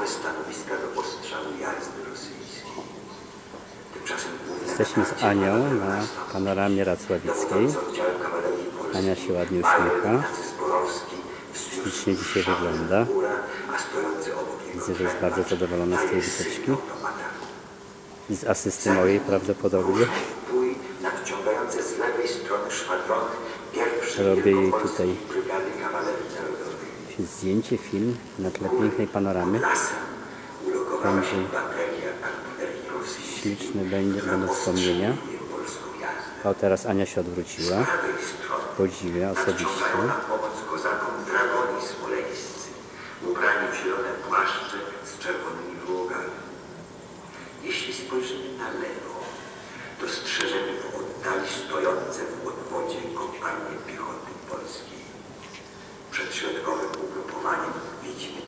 nowe stanowiska do jazdy rosyjskiej. Jesteśmy z Anią na panoramie racławickiej. Ania się ładnie uśmiecha. Ślicznie dzisiaj wygląda. Widzę, że jest bardzo zadowolona z tej wycieczki. I z asysty mojej prawdopodobnie. Robię jej tutaj Zdjęcie, film na tle pięknej panoramy. Będzie śliczny będzie, będą wspomnienia. O, teraz Ania się odwróciła. Podziwia osobiście. Jeśli spojrzymy na lewo, dostrzeżemy w oddali stojące hani hiç mi?